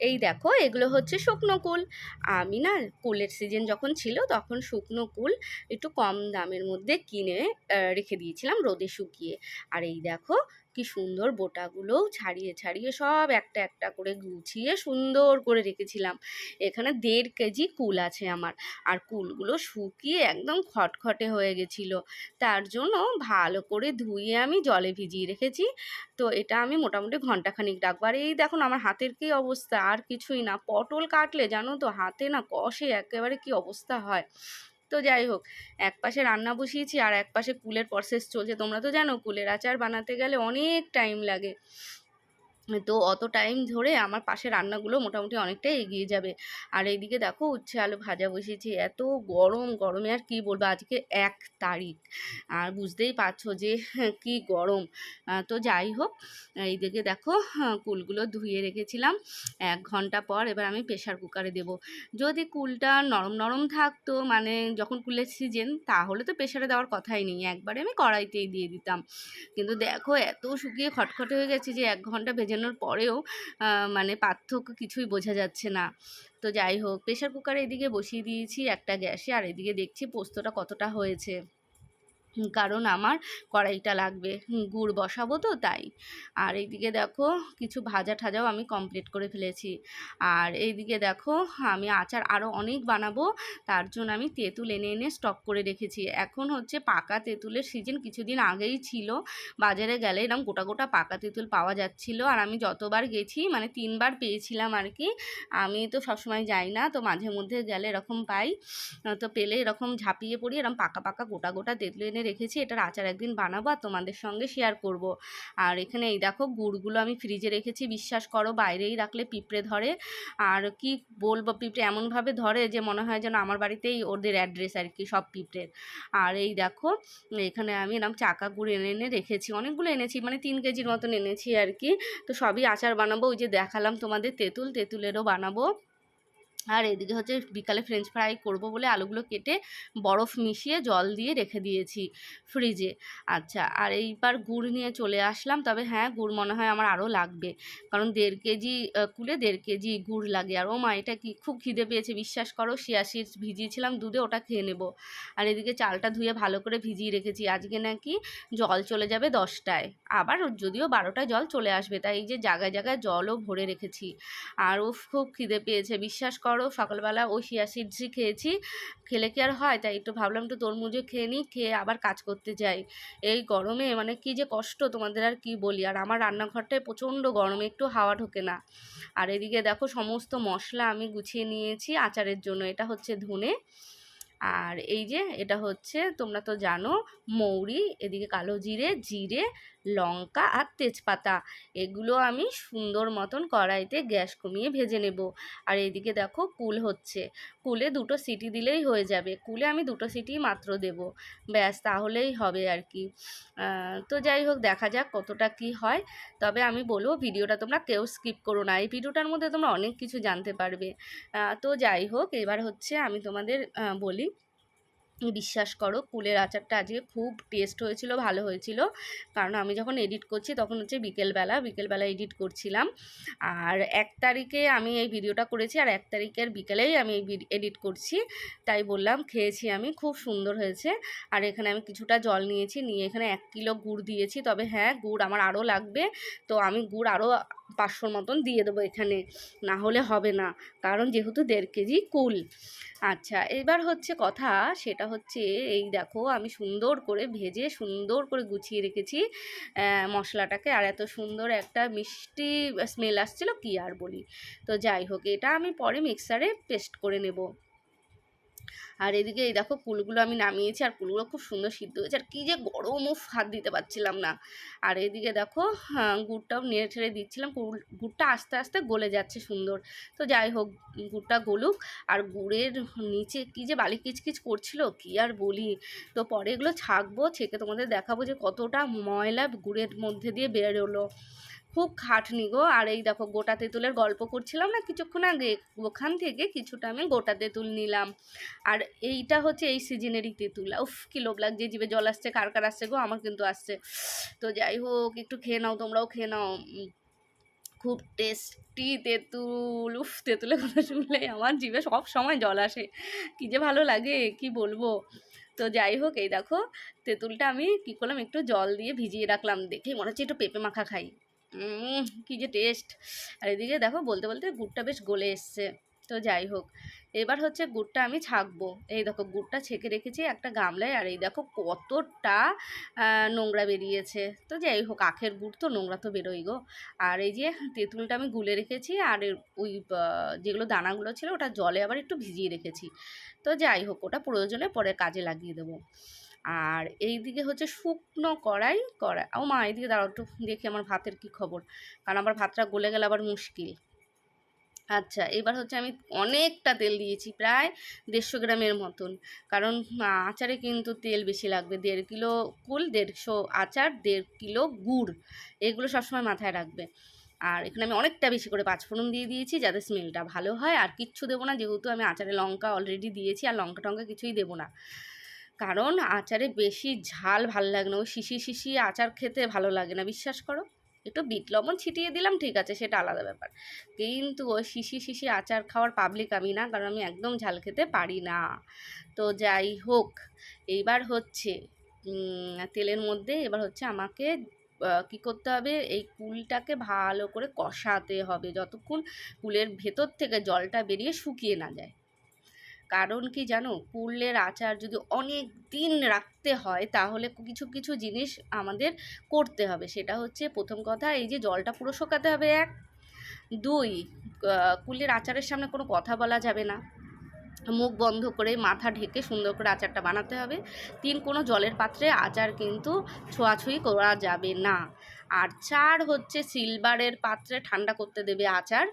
এই দেখো, এগুলো হচ্ছে শুকনো কুল। আমি না, কুলের সিজন যখন ছিল, তখন শুকনো কুল একটু কম দামের মধ্যে কিনে রেখে দিয়েছিলাম রোদে শুকিয়ে। আর এই দেখো কি সুন্দর বোটাগুলোও ছাড়িয়ে ছাড়িয়ে সব একটা একটা করে গুছিয়ে সুন্দর করে রেখেছিলাম। এখানে দেড় কেজি কুল আছে আমার। আর কুলগুলো শুকিয়ে একদম খটখটে হয়ে গেছিল। তার জন্য ভালো করে ধুয়ে আমি জলে ভিজিয়ে রেখেছি। তো এটা আমি মোটামুটি ঘন্টাখানিক রাখব। আর এই দেখুন আমার হাতের কি অবস্থা? আর কিছুই না। পটল কাটলে জানো তো হাতে না কষে একেবারে কি অবস্থা হয়? তো যাই হোক, এক পাশে রান্না বসিয়েছি আর এক পাশে কুলের প্রসেস চলছে। তোমরা তো জানো, কুলের আচার বানাতে গেলে অনেক টাইম লাগে। তো অত টাইম ধরে আমার পাশে রান্নাগুলো মোটামুটি অনেকটাই এগিয়ে যাবে। আর এইদিকে দেখো উচ্ছে আলু ভাজা বসিয়েছি এত গরম গরমে আর কি বলব আজকে এক তারিখ। আর বুঝতেই পারছ যে কি গরম। তো যাই হোক এইদিকে দেখো হ্যাঁ, কুলগুলো ধুয়ে রেখেছিলাম। এক ঘণ্টা পর এবার আমি প্রেশার কুকারে দেব। যদি কুলটা নরম নরম থাকতো মানে যখন কুলের সিজন তাহলে তো প্রেশারে দেওয়ার কথাই নেই। একবারে আমি কড়াইতেই দিয়ে দিতাম। কিন্তু দেখো এত শুকিয়ে খটখটে হয়ে গেছে যে এক ঘণ্টা ভেজানোর পরেও মানে পার্থক্য কিছুই বোঝা যাচ্ছে না। তো যাই হোক প্রেশার কুকারে এদিকে বসিয়ে দিয়েছি একটা গ্যাসে, আর এদিকে দেখছি পোস্তটা কতটা হয়েছে। কারণ আমার কড়াইটা লাগবে। গুড় বসাবো তো তাই। আর এইদিকে দেখো কিছু ভাজা ঠাজাও আমি কমপ্লিট করে ফেলেছি। আর এইদিকে দেখো আমি আচার আরও অনেক বানাবো, তার জন্য আমি তেঁতুল এনে এনে স্টক করে রেখেছি। এখন হচ্ছে পাকা তেঁতুলের সিজন কিছুদিন আগেই ছিল। বাজারে গেলে এরকম গোটা গোটা পাকা তেঁতুল পাওয়া যাচ্ছিল। আর আমি যতবার গেছি মানে তিনবার পেয়েছিলাম আর কি, আমি তো সবসময় যাই না, তো মাঝে মধ্যে গেলে এরকম পাই। তো পেলে এরকম ঝাঁপিয়ে পড়ি এরকম পাকা পাকা গোটা গোটা তেঁতুল এনে রেখেছি, এটার আচার একদিন বানাবো আর তোমাদের সঙ্গে শেয়ার করব। আর এখানে এই দেখো গুড়গুলো আমি ফ্রিজে রেখেছি, বিশ্বাস করো বাইরেই রাখলে পিঁপড়ে ধরে। আর কি বলব, পিঁপড়ে এমনভাবে ধরে যে মনে হয় যেন আমার বাড়িতেই ওদের অ্যাড্রেস আর কি, সব পিঁপড়ের। আর এই দেখো, এখানে আমি এরকম চাকা গুড় এনে এনে রেখেছি, অনেকগুলো এনেছি মানে তিন কেজির মতন এনেছি আর কি। তো সবই আচার বানাবো, ওই যে দেখালাম তোমাদের তেঁতুল, তেঁতুলেরও বানাবো। আর এদিকে হচ্ছে বিকালে ফ্রেঞ্চ ফ্রাই করব বলে আলুগুলো কেটে বরফ মিশিয়ে জল দিয়ে রেখে দিয়েছি ফ্রিজে আচ্ছা আর এইবার গুড় নিয়ে চলে আসলাম। তবে হ্যাঁ গুড় মনে হয় আমার আরও লাগবে। কারণ দেড় কেজি কুলে দেড় কেজি গুড় লাগে। আর ও মা, এটা কি খুব খিদে পেয়েছে, বিশ্বাস করো, শিয়াশির ভিজিয়েছিলাম দুধে, ওটা খেয়ে নেব। আর এদিকে চালটা ধুয়ে ভালো করে ভিজিয়ে রেখেছি। আজকে নাকি জল চলে যাবে দশটায়। আবার যদিও বারোটায় জল চলে আসবে, তাই এই যে জায়গায় জায়গায় জলও ভরে রেখেছি। আর ও খুব খিদে পেয়েছে, বিশ্বাস করো সকালবেলা ওই শিয়া সিডসি খেয়েছি, খেলে কি আর হয়? তাই একটু ভাবলাম একটু তরমুজও খেয়ে নিই, খেয়ে আবার কাজ করতে যাই। এই গরমে মানে কি যে কষ্ট তোমাদের আর কি বলি? আর আমার রান্নাঘরটায় প্রচণ্ড গরমে, একটু হাওয়া ঢোকে না। আর এদিকে দেখো সমস্ত মশলা আমি গুছিয়ে নিয়েছি আচারের জন্য, এটা হচ্ছে ধনে। আর এই যে এটা হচ্ছে, তোমরা তো জানো, মৌরি, এদিকে কালো জিরে জিরে লঙ্কা আর তেজপাতা। এগুলো আমি সুন্দর মতন কড়াইতে গ্যাস কমিয়ে ভেজে নেব। আর এদিকে দেখো কুল হচ্ছে। কুলে দুটো সিটি দিলেই হয়ে যাবে। কুলে আমি দুটো সিটি মাত্র দেব। ব্যাস, তাহলেই হবে আর কি। তো যাই হোক, দেখা যাক কতটা কি হয়। তবে আমি বলব, ভিডিওটা তোমরা কেউ স্কিপ করো না। এই ভিডিওটার মধ্যে তোমরা অনেক কিছু জানতে পারবে। তো যাই হোক, এবার হচ্ছে আমি তোমাদের বলি বিশ্বাস করো, কুলের আচারটা আজকে খুব টেস্ট হয়েছিল, ভালো হয়েছিল। কারণ আমি যখন এডিট করছি তখন হচ্ছে বিকেলবেলা বিকেলবেলা এডিট করছিলাম। আর এক তারিখে আমি এই ভিডিওটা করেছি আর এক তারিখের বিকেলেই আমি এই এডিট করছি। তাই বললাম, খেয়েছি আমি, খুব সুন্দর হয়েছে। আর এখানে আমি কিছুটা জল নিয়েছি, নিয়ে এখানে এক কিলো গুড় দিয়েছি। তবে হ্যাঁ গুড় আমার আরও লাগবে। তো আমি গুড় আরও পাঁচশোর মতন দিয়ে দেবো এখানে। না হলে হবে না। কারণ যেহেতু দেড় কেজি কুল। আচ্ছা এবার হচ্ছে কথা সেটা হচ্ছে এই দেখো আমি সুন্দর করে ভেজে সুন্দর করে গুছিয়ে রেখেছি মশলাটাকে। আর এত সুন্দর একটা মিষ্টি স্মেল আসছিল কি আর বলি। তো যাই হোক, এটা আমি পরে মিক্সারে পেস্ট করে নেব। আর এদিকে এই দেখো কুলগুলো আমি নামিয়েছি আর কুলগুলো খুব সুন্দর সিদ্ধ হয়েছে আর কী যে গরম উফ হাত দিতে পারছিলাম না। আর এদিকে দেখো হ্যাঁ, গুড়টাও নেড়ে ছেড়ে দিচ্ছিলাম গুড়- গুড়টা আস্তে আস্তে গলে যাচ্ছে সুন্দর। তো যাই হোক গুড়টা গলুক আর গুড়ের নিচে কী যে বালি কিচকিচ করছিল কি আর বলি। তো পরে এগুলো ছাকবো ছেঁকে তোমাদের দেখাবো যে কতটা ময়লা গুড়ের মধ্যে দিয়ে বেরোলো। খুব খাটনি গো। আর এই দেখো, গোটা তেঁতুলের গল্প করছিলাম না কিছুক্ষণ আগে, ওখান থেকে কিছুটা আমি গোটা তেঁতুল নিলাম। আর এইটা হচ্ছে এই সিজনেরই তেঁতুল। উফ, কি লোভ লাগছে জিভে জল আসছে, কার কার আসছে গো? আমার কিন্তু আসছে। তো যাই হোক, একটু খেয়ে নাও, তোমরাও খেয়ে নাও। খুব টেস্টি তেঁতুল। উফ তেঁতুলের কথা শুনলে আমার জিভে সব সময় জল আসে। কী যে ভালো লাগে, কি বলব? তো যাই হোক, এই দেখো, তেঁতুলটা আমি কী করলাম, একটু জল দিয়ে ভিজিয়ে রাখলাম। দেখে মনে হচ্ছে একটু পেঁপে মাখা খাই। কি যে টেস্ট আর এদিকে দেখো, বলতে বলতে গুড়টা বেশ গলে এসছে। তো যাই হোক, এবার হচ্ছে গুড়টা আমি ছাকবো। এই দেখো, গুড়টা ছেঁকে রেখেছি একটা গামলায়, আর এই দেখো কতটা নোংরা বেরিয়েছে। তো যাই হোক, আখের গুড় তো নোংরা তো বেরোই গো। আর এই যে তেঁতুলটা আমি গুলে রেখেছি, আর ওই যেগুলো দানাগুলো ছিল, ওটা জলে আবার একটু ভিজিয়ে রেখেছি। তো যাই হোক, ওটা প্রয়োজনে পরে কাজে লাগিয়ে দেবো। আর এই দিকে হচ্ছে শুকনো কড়াই কড়াই, ও মা, এইদিকে দাঁড়াও একটু দেখি আমার ভাতের কি খবর। কারণ আমার ভাতটা গলে গেলে আবার মুশকিল। আচ্ছা এবার হচ্ছে আমি অনেকটা তেল দিয়েছি, প্রায় দেড়শো গ্রামের মতন। কারণ আচারে কিন্তু তেল বেশি লাগবে, দেড় কিলো কুল, দেড়শো আচার, দেড় কিলো গুড়, এগুলো সবসময় মাথায় রাখবে। আর এখানে আমি অনেকটা বেশি করে পাঁচফোড়ন দিয়ে দিয়েছি যাতে স্মেলটা ভালো হয়। আর কিচ্ছু দেবো না, যেহেতু আমি আচারে লঙ্কা অলরেডি দিয়েছি, আর লঙ্কা টঙ্কা কিছুই দেবো না। কারণ আচারে বেশি ঝাল ভালো লাগে না। ওই শিশি শিশি আচার খেতে ভালো লাগে না, বিশ্বাস করো? একটু বিট লবণ ছিটিয়ে দিলাম, ঠিক আছে, সেটা আলাদা ব্যাপার। কিন্তু ওই শিশি শিশি আচার খাওয়ার পাবলিক আমি না, কারণ আমি একদম ঝাল খেতে পারি না। তো যাই হোক, এইবার হচ্ছে তেলের মধ্যে এবার হচ্ছে আমাকে কি করতে হবে? এই কুলটাকে ভালো করে কষাতে হবে, যতক্ষণ কুলের ভেতর থেকে জলটা বেরিয়ে শুকিয়ে না যায়। কারণ কি জানো? কুলের আচার যদি অনেক দিন রাখতে হয়, তাহলে কিছু কিছু জিনিস আমাদের করতে হবে। সেটা হচ্ছে প্রথম কথা, এই যে জলটা পুরো শোকাতে হবে এক। দুই কুলের আচারের সামনে কোনো কথা বলা যাবে না। মুখ বন্ধ করে মাথা ঢেকে সুন্দর করে আচারটা বানাতে হবে। তিন, কোনো জলের পাত্রে আচার কিন্তু ছোঁয়াছুঁয়ি করা যাবে না। আর চার হচ্ছে সিলভারের পাত্রে ঠান্ডা করতে দেবে আচার,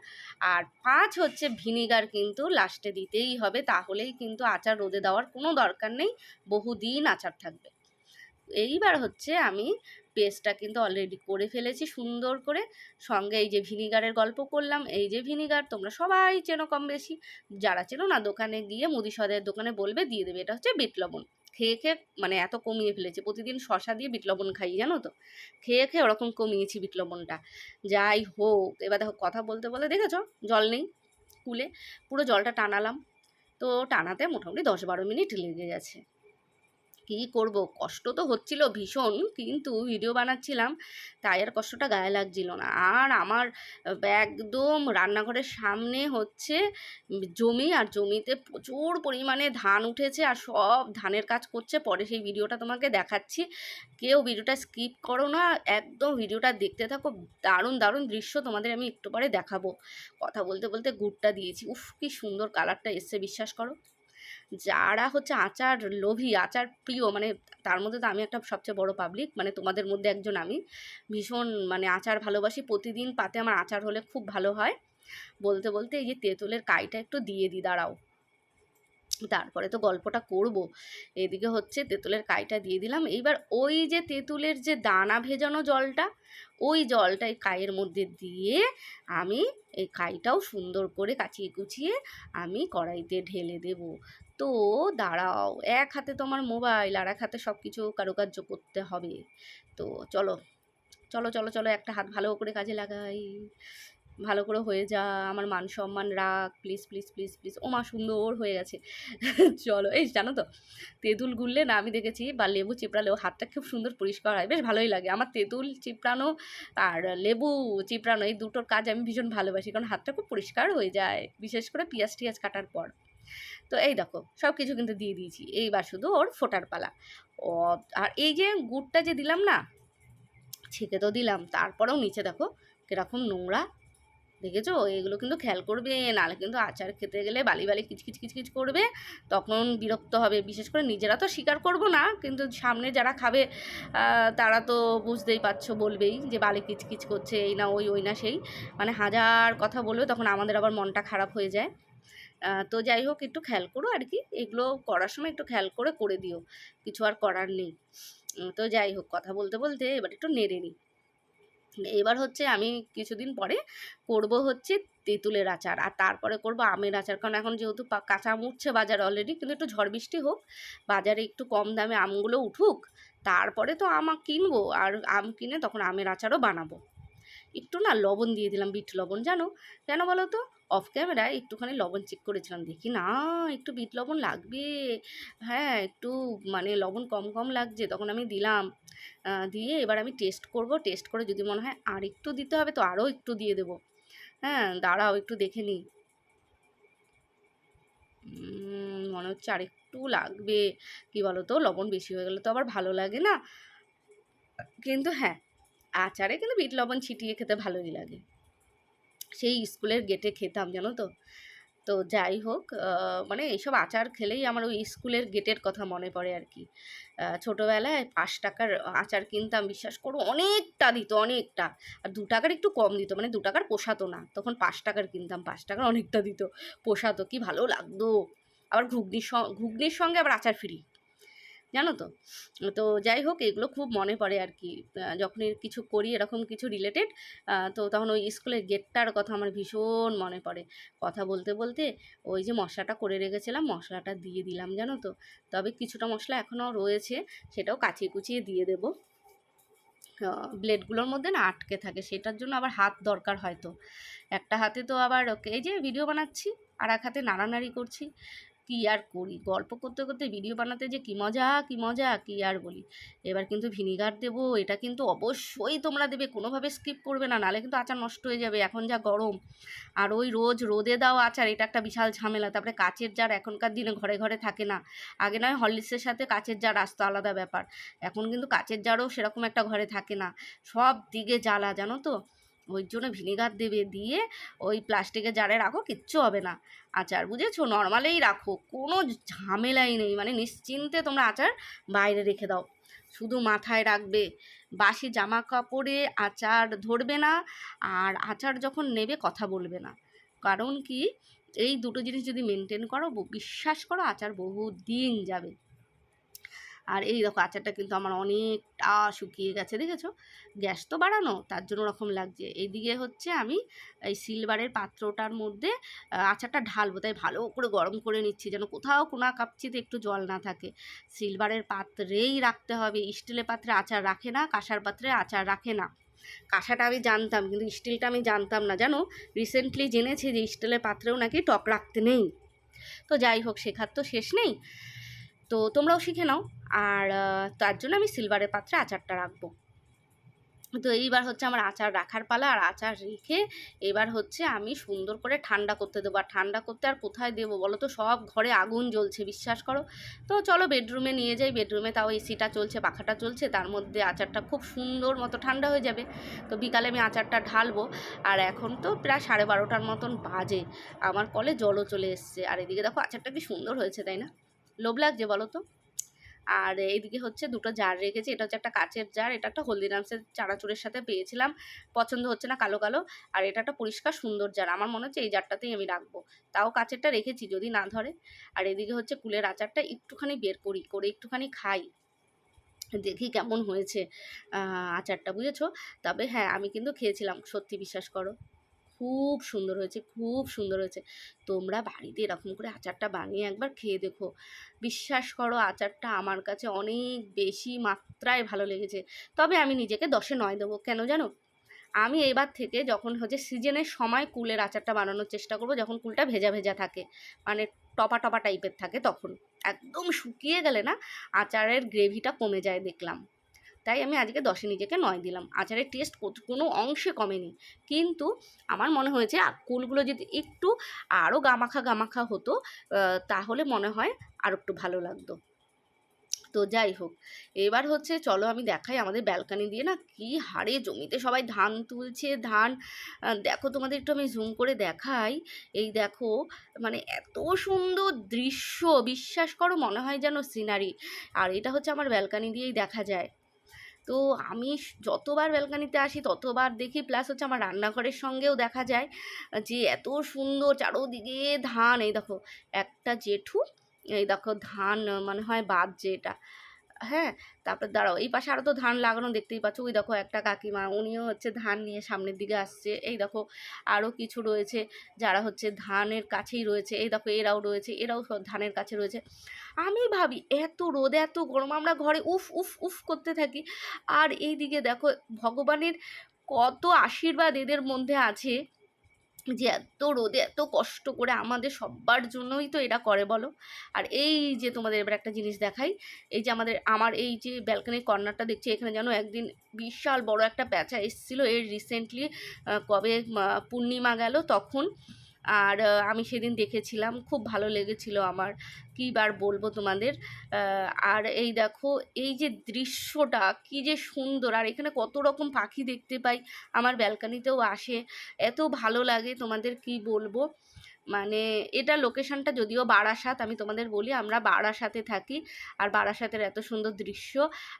আর পাঁচ হচ্ছে ভিনিগার কিন্তু লাস্টে দিতেই হবে, তাহলেই কিন্তু আচার রোদে দেওয়ার কোনো দরকার নেই, বহুদিন আচার থাকবে। এইবার হচ্ছে আমি পেস্টটা কিন্তু অলরেডি করে ফেলেছি সুন্দর করে, সঙ্গে এই যে ভিনিগারের গল্প করলাম, এই যে ভিনিগার তোমরা সবাই চেনো কম বেশি, যারা চেনো না দোকানে গিয়ে মুদি সদের দোকানে বলবে, দিয়ে দেবে, এটা হচ্ছে বিট লবণ। খেয়ে খেয়ে মানে এত কমিয়ে ফেলেছি। প্রতিদিন শশা দিয়ে বিট লবণ খাই, জানো তো? খেয়ে খেয়ে ওরকম কমিয়েছি বিট লবণটা। যাই হোক, এবার দেখো কথা বলতে বলে দেখেছ? জল নেই কুলে পুরো জলটা টানালাম। তো টানাতে মোটামুটি দশ বারো মিনিট লেগে গেছে। কী করব? কষ্ট তো হচ্ছিল ভীষণ, কিন্তু ভিডিও বানাচ্ছিলাম, তাই আর কষ্টটা গায়ে লাগছিল না। আর আমার একদম রান্নাঘরের সামনে হচ্ছে জমি, আর জমিতে প্রচুর পরিমাণে ধান উঠেছে, আর সব ধানের কাজ করছে। পরে সেই ভিডিওটা তোমাকে দেখাচ্ছি। কেউ ভিডিওটা স্কিপ করো না, একদম ভিডিওটা দেখতে থাকো। দারুণ দারুণ দৃশ্য তোমাদের আমি একটু পরে দেখাবো। কথা বলতে বলতে গুড়টা দিয়েছি। উফ, কি সুন্দর কালারটা এসছে, বিশ্বাস করো। যারা হচ্ছে আচার লোভী, আচার প্রিয় মানে তার মধ্যে তো আমি একটা সবচেয়ে বড় পাবলিক মানে তোমাদের মধ্যে একজন আমি। ভীষণ মানে আচার ভালোবাসি। প্রতিদিন পাতে আমার আচার হলে খুব ভালো হয়। বলতে বলতে এই যে তেঁতুলের কাইটা একটু দিয়ে দিই দাঁড়াও। তারপরে তো গল্পটা করব। এদিকে হচ্ছে তেঁতুলের কাইটা দিয়ে দিলাম। এইবার ওই যে তেঁতুলের যে দানা ভেজানো জলটা, ওই জলটা এই কাইয়ের মধ্যে দিয়ে আমি এই কাইটাও সুন্দর করে কাচিয়ে কুচিয়ে আমি কড়াইতে ঢেলে দেব। তো দাঁড়াও, এক হাতে তোমার মোবাইল আর এক হাতে সব কিছু কারুকার্য করতে হবে। তো চলো চলো চলো চলো, একটা হাত ভালো করে কাজে লাগাই। ভালো করে হয়ে যা, আমার মান সম্মান রাখ। প্লিজ প্লিজ প্লিজ প্লিজ ও মা সুন্দর হয়ে গেছে। চলো, এই জানো তো, তেঁতুল গুললে না আমি দেখেছি বা লেবু চিপড়ালেও হাতটা খুব সুন্দর পরিষ্কার হয়, বেশ ভালোই লাগে। আমার তেঁতুল চিপড়ানো আর লেবু চিপড়ানো এই দুটোর কাজ আমি ভীষণ ভালোবাসি, কারণ হাতটা খুব পরিষ্কার হয়ে যায়, বিশেষ করে পিঁয়াজ টিয়াজ কাটার পর। তো এই দেখো সব কিছু কিন্তু দিয়ে দিয়েছি। এইবার শুধু ওর ফোটার পালা। ও, আর এই যে গুড়টা যে দিলাম না, ছেঁকে তো দিলাম, তারপরেও নিচে দেখো কীরকম নোংরা। দেখেছ? এগুলো কিন্তু খেয়াল করবে, নাহলে কিন্তু আচার খেতে গেলে বালি বালি কিচকিচ কিচকিচ করবে, তখন বিরক্ত হবে। বিশেষ করে নিজেরা তো স্বীকার করব না, কিন্তু সামনে যারা খাবে তারা তো বুঝতেই পারছ বলবেই যে বালি কিচকিচ করছে, এই না ওই ওই না সেই। মানে হাজার কথা বলবে, তখন আমাদের আবার মনটা খারাপ হয়ে যায়। তো যাই হোক একটু খেয়াল করো আর কি এগুলো করার সময় একটু খেয়াল করে করে দিও। কিছু আর করার নেই। তো যাই হোক কথা বলতে বলতে এবার একটু নেড়ে নিই। এবার হচ্ছে আমি কিছুদিন পরে করব হচ্ছে তেঁতুলের আচার। আর তারপরে করব আমের আচার। কারণ এখন যেহেতু কাঁচা আম উঠছে বাজার অলরেডি কিন্তু একটু ঝড় বৃষ্টি হোক, বাজারে একটু কম দামে আমগুলো উঠুক, তারপরে তো আম কিনবো। আর আম কিনে তখন আমের আচারও বানাবো। একটু না লবণ দিয়ে দিলাম, বিট লবণ। জানো? কেন বলো তো? অফ ক্যামেরায় একটুখানি লবণ চেক করেছিলাম। দেখি না, একটু বিট লবণ লাগবে। হ্যাঁ একটু মানে লবণ কম কম লাগছে, তখন আমি দিলাম। দিয়ে এবার আমি টেস্ট করব। টেস্ট করে যদি মনে হয় আর একটু দিতে হবে তো আরও একটু দিয়ে দেবো। হ্যাঁ দাঁড়াও, একটু দেখে নিই। মনে হচ্ছে আরেকটু লাগবে। কি বলো তো লবণ বেশি হয়ে গেলে তো আবার ভালো লাগে না। কিন্তু হ্যাঁ আচারে কিন্তু বিট লবণ ছিটিয়ে খেতে ভালোই লাগে। সেই স্কুলের গেটে খেতাম, জানো তো? তো যাই হোক মানে এইসব আচার খেলেই আমার ওই স্কুলের গেটের কথা মনে পড়ে আর কি ছোটোবেলায় পাঁচ টাকার আচার কিনতাম, বিশ্বাস করো, অনেকটা দিত, অনেকটা। আর দু টাকার একটু কম দিত মানে দু টাকার পোষাতো না। তখন পাঁচ টাকার কিনতাম, পাঁচ টাকার অনেকটা দিত। পোষাতো, কি ভালো লাগতো। আবার ঘুগনির ঘুগনির সঙ্গে আবার আচার ফ্রি জানো তো? তো যাই হোক, এগুলো খুব মনে পড়ে আর কি। যখনই কিছু করি, এরকম কিছু রিলেটেড তো তখন ওই স্কুলের গেটটার কথা আমার ভীষণ মনে পড়ে। কথা বলতে বলতে ওই যে মশলাটা করে রেখেছিলাম, মশলাটা দিয়ে দিলাম, জানো তো? তবে কিছুটা মশলা এখনও রয়েছে, সেটাও কাচিয়ে কুচিয়ে দিয়ে দেবো। ব্লেডগুলোর মধ্যে না আটকে থাকে, সেটার জন্য আবার হাত দরকার হয়তো। একটা হাতে তো আবার এই যে ভিডিও বানাচ্ছি, আর এক হাতে নাড়ানাড়ি করছি। কি আর করি? গল্প করতে করতে ভিডিও বানাতে যে কি মজা কি মজা, কি আর বলি? এবার কিন্তু ভিনিগার দেবো, এটা কিন্তু অবশ্যই তোমরা দেবে, কোনোভাবে স্কিপ করবে না, নালে কিন্তু আচার নষ্ট হয়ে যাবে, এখন যা গরম। আর ওই রোজ রোদে দাও আচার, এটা একটা বিশাল ঝামেলা, তারপরে কাচের জার এখনকার দিনে ঘরে ঘরে থাকে না। আগে নয়, হরলিক্সের সাথে কাচের জার আসতো, আলাদা ব্যাপার। এখন কিন্তু কাচের জারও সেরকম একটা ঘরে থাকে না। সব দিকে জ্বালা, জানো তো? ওই জন্য ভিনেগার দেবে দিয়ে ওই প্লাস্টিকের জারে রাখো, কিচ্ছু হবে না। আচার বুঝেছ? নর্মালেই রাখো, কোনো ঝামেলাই নেই। মানে নিশ্চিন্তে তোমরা আচার বাইরে রেখে দাও। শুধু মাথায় রাখবে। বাসি জামা কাপড়ে আচার ধরবে না আর আচার যখন নেবে কথা বলবে না। কারণ কি? এই দুটো জিনিস যদি মেনটেন করো বিশ্বাস করো, আচার বহু দিন যাবে। আর এই দেখো আচারটা কিন্তু আমার অনেকটা শুকিয়ে গেছে, দেখেছ? গ্যাস তো বাড়ানো, তার জন্য ওরকম লাগছে। এইদিকে হচ্ছে আমি এই সিলভারের পাত্রটার মধ্যে আচারটা ঢালবো, তাই ভালো করে গরম করে নিচ্ছি, যেন কোথাও কোনা কাপচিতে একটু জল না থাকে। সিলভারের পাত্রেই রাখতে হবে, স্টিলের পাত্রে আচার রাখে না, কাঁসার পাত্রে আচার রাখে না। কাঁসাটা আমি জানতাম, কিন্তু স্টিলটা আমি জানতাম না। জানো রিসেন্টলি জেনেছি যে স্টিলের পাত্রেও নাকি টক রাখতে নেই। তো যাই হোক, শেখার তো শেষ নেই। তো তোমরাও শিখে নাও। আর তার জন্য আমি সিলভারের পাত্রে আচারটা রাখব। তো এইবার হচ্ছে আমার আচার রাখার পালা। আর আচার রেখে এবার হচ্ছে আমি সুন্দর করে ঠান্ডা করতে দেবো। আর ঠান্ডা করতে আর কোথায় দেবো বলো তো? সব ঘরে আগুন জ্বলছে, বিশ্বাস করো। তো চলো বেডরুমে নিয়ে যাই। বেডরুমে তাও এসিটা চলছে, পাখাটা চলছে। তার মধ্যে আচারটা খুব সুন্দর মতো ঠান্ডা হয়ে যাবে। তো বিকালে আমি আচারটা ঢালবো। আর এখন তো প্রায় সাড়ে বারোটার মতন বাজে। আমার কলে জলও চলে এসছে। আর এদিকে দেখো আচারটা কি সুন্দর হয়েছে, তাই না? লোভ লাগছে বলো তো আর এইদিকে হচ্ছে দুটো জার রেখেছি, এটা হচ্ছে একটা কাচের জার এটা একটা হলদিরামসের চানাচুরের সাথে পেয়েছিলাম, পছন্দ হচ্ছে না কালো কালো, আর এটা একটা পরিষ্কার সুন্দর জার আমার মনে হচ্ছে এই জারটাতেই আমি রাখব, তাও কাচেরটা রেখেছি যদি না ধরে, আর এদিকে হচ্ছে কুলের আচারটা একটুখানি বের করি, করে একটুখানি খাই, দেখি কেমন হয়েছে আচারটা, বুঝেছ? তবে হ্যাঁ আমি কিন্তু খেয়েছিলাম, সত্যি বিশ্বাস করো। খুব সুন্দর হয়েছে, খুব সুন্দর হয়েছে। তোমরা বাড়িতে এরকম করে আচারটা বানিয়ে একবার খেয়ে দেখো। বিশ্বাস করো, আচারটা আমার কাছে অনেক বেশি মাত্রায় ভালো লেগেছে। তবে আমি নিজেকে দশে নয় দেবো, কেন জানো? আমি এবার থেকে যখন হচ্ছে সিজনের সময় কুলের আচারটা বানানোর চেষ্টা করব, যখন কুলটা ভেজা ভেজা থাকে মানে টপা টপা টাইপের থাকে, তখন। একদম শুকিয়ে গেলে না, আচারের গ্রেভিটা কমে যায় দেখলাম। তাই আমি আজকে দশে নিজেকে নয় দিলাম। আচারের টেস্ট কোনো অংশে কমেনি। কিন্তু আমার মনে হয়েছে কুলগুলো যদি একটু আরও গামাখা গামাখা হতো তাহলে মনে হয় আর একটু ভালো লাগতো। তো যাই হোক, এবার হচ্ছে চলো আমি দেখাই আমাদের ব্যালকানি দিয়ে না কি হারে জমিতে সবাই ধান তুলছে, ধান। দেখো তোমাদের একটু আমি জুম করে দেখাই। এই দেখো মানে এত সুন্দর দৃশ্য, বিশ্বাস করো মনে হয় যেন সিনারি আর এটা হচ্ছে আমার ব্যালকানি দিয়েই দেখা যায়। তো আমি যতবার ব্যালকানিতে আসি, ততবার দেখি প্লাস হচ্ছে আমার রান্নাঘরের সঙ্গেও দেখা যায় যে এত সুন্দর চারোদিকে ধান, এই দেখো, একটা জেঠু, এই দেখো ধান মানে হয় বাদ যে এটা হ্যাঁ তারপর দাঁড়াও, এই পাশে আরও তো ধান লাগানো দেখতেই পাচ্ছ। ওই দেখো একটা কাকিমা, উনিও হচ্ছে ধান নিয়ে সামনের দিকে আসছে। এই দেখো আরও কিছু রয়েছে যারা হচ্ছে ধানের কাছেই রয়েছে। এই দেখো এরাও রয়েছে, এরাও সব ধানের কাছে রয়েছে। আমি ভাবি, এত রোদে, এত গরম, আমরা ঘরে উফ উফ উফ করতে থাকি। আর এই দিকে দেখো, ভগবানের কত আশীর্বাদ এদের মধ্যে আছে। যে এত রোদে এত কষ্ট করে আমাদের সবার জন্যই তো এটা করে বলো। আর এই যে তোমাদের এবার একটা জিনিস দেখাই, এই যে আমাদের, আমার এই যে ব্যালকানির কর্নারটা দেখছি, এখানে যেন একদিন বিশাল বড় একটা প্যাঁচা এসেছিল। এর রিসেন্টলি কবে পূর্ণিমা গেল তখন আর আমি সেদিন দেখেছিলাম, খুব ভালো লেগেছিল আমার। কী বার বলব তোমাদের? আর এই দেখো, এই যে দৃশ্যটা, কি যে সুন্দর! আর এখানে কত রকম পাখি দেখতে পাই, আমার ব্যালকানিতেও আসে। এত ভালো লাগে তোমাদের কি বলব? মানে এটা লোকেশনটা যদিও বারাসাত, আমি তোমাদের বলি, আমরা বারাসাতে থাকি। আর বারাসাতের এত সুন্দর দৃশ্য।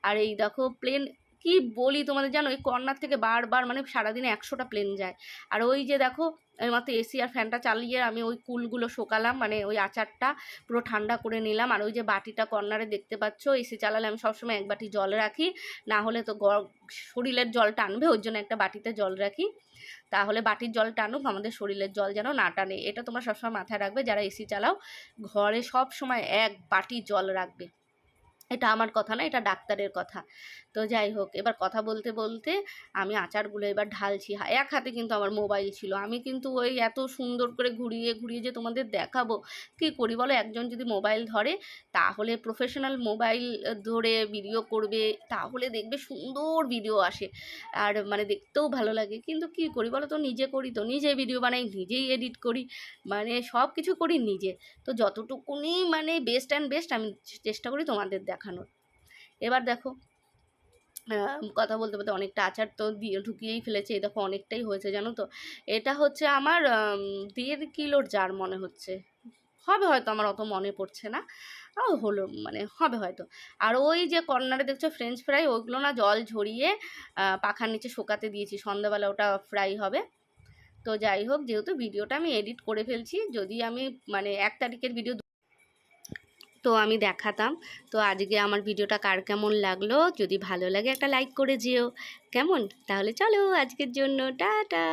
আর এই দেখো, প্লেন, কি বলি তোমাদের জানো? এই কর্নার থেকে বারবার মানে সারাদিনে একশোটা প্লেন যায়। আর ওই যে দেখো এইমাত্র এসি আর ফ্যানটা চালিয়ে আমি ওই কুলগুলো শোকালাম মানে ওই আচারটা পুরো ঠান্ডা করে নিলাম। আর ওই যে বাটিটা কর্নারে দেখতে পাচ্ছ এসি চালালে আমি সবসময় এক বাটি জল রাখি, না হলে তো শরীরের জল টানবে ওই জন্য একটা বাটিতে জল রাখি। তাহলে বাটির জল টানুক, আমাদের শরীরের জল যেন না টানে। এটা তোমরা সবসময় মাথায় রাখবে, যারা এসি চালাও, ঘরে সব সময় এক বাটি জল রাখবে। এটা আমার কথা না, এটা ডাক্তারের কথা। তো যাই হোক, এবার কথা বলতে বলতে আমি আচারগুলো এবার ঢালছি। এক হাতে কিন্তু আমার মোবাইল ছিল। আমি কিন্তু ওই এত সুন্দর করে ঘুরিয়ে ঘুরিয়ে যে তোমাদের দেখাবো, কী করি বলো? একজন যদি মোবাইল ধরে, তাহলে প্রফেশনাল মোবাইল ধরে ভিডিও করবে, তাহলে দেখবে সুন্দর ভিডিও আসে। আর মানে দেখতেও ভালো লাগে। কিন্তু কি করি বলো তো? নিজে করি তো। নিজে ভিডিও বানাই, নিজেই এডিট করি। মানে সব কিছু করি নিজে। তো যতটুকুনি মানে বেস্ট অ্যান্ড বেস্ট আমি চেষ্টা করি তোমাদের দেখানোর। এবার দেখো কথা বলতে বলতে অনেকটা আচার তো দিয়ে ঢুকিয়েই ফেলেছে। এই দেখো অনেকটাই হয়েছে, জানো তো? এটা হচ্ছে আমার দেড় কিলোর জার মনে হচ্ছে। হবে হয়তো আমার অত মনে পড়ছে না। ও হলো মানে হবে হয়তো। আর ওই যে কর্নারে দেখছ ফ্রেঞ্চ ফ্রাই ওইগুলো না জল ঝরিয়ে পাখার নিচে শুকাতে দিয়েছি। সন্ধ্যাবেলা ওটা ফ্রাই হবে। তো যাই হোক, যেহেতু ভিডিওটা আমি এডিট করে ফেলছি, যদি আমি মানে এক তারিখের ভিডিও তো আমি দেখাতাম। তো আজকে আমার ভিডিওটা কার কেমন লাগল? যদি ভালো লাগে একটা লাইক করে যেও। কেমন? তাহলে চলো আজকের জন্য, টাটা!